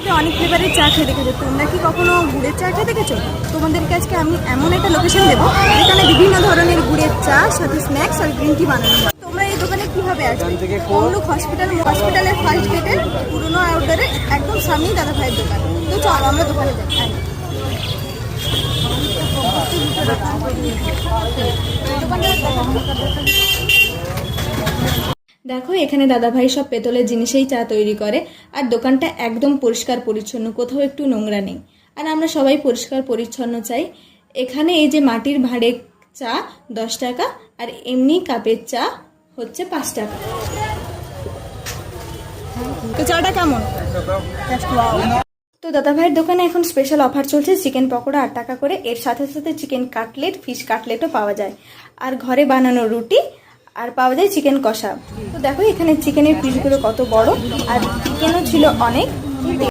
আগে অনেক ফ্লেভারের চা খেয়ে দেখেছ। তোমরা কি কখনো গুড়ের চা খেয়ে দেখেছ? তোমাদেরকে আজকে আমি এমন একটা লোকেশন দেবো যেখানে বিভিন্ন ধরনের গুড়ের চা সাথে স্ন্যাক্স আর গ্রিন টি বানানো হয়। তোমরা এই দোকানে কীভাবে আসবে? তমলুক হসপিটাল হসপিটালের ফার্স্ট গেটের পুরনো আউটডোরের একদম সামনেই দাদা ভাইয়ের দোকান। তো চলো আমরা দোকানে যাই। আয়। দেখো, এখানে দাদাভাই সব পেতলের জিনিসেই চা তৈরি করে, আর দোকানটা একদম পরিষ্কার পরিচ্ছন্ন, কোথাও একটু নোংরা নেই। আর আমরা সবাই পরিষ্কার পরিচ্ছন্ন চাই। এখানে এই যে মাটির ভাঁড়ে চা দশ টাকা, আর এমনি কাপের চা হচ্ছে পাঁচ টাকা। তো চাটা কেমন? তো দাদাভাইয়ের দোকানে এখন স্পেশাল অফার চলছে চিকেন পকোড়া আট টাকা করে। এর সাথে সাথে চিকেন কাটলেট ফিশ কাটলেটও পাওয়া যায়। আর ঘরে বানানো রুটি, আর পাওয়া যায় চিকেন কষা। দেখো এখানে চিকেনের পিসগুলো কত বড় আর চিকেনও ছিল অনেক।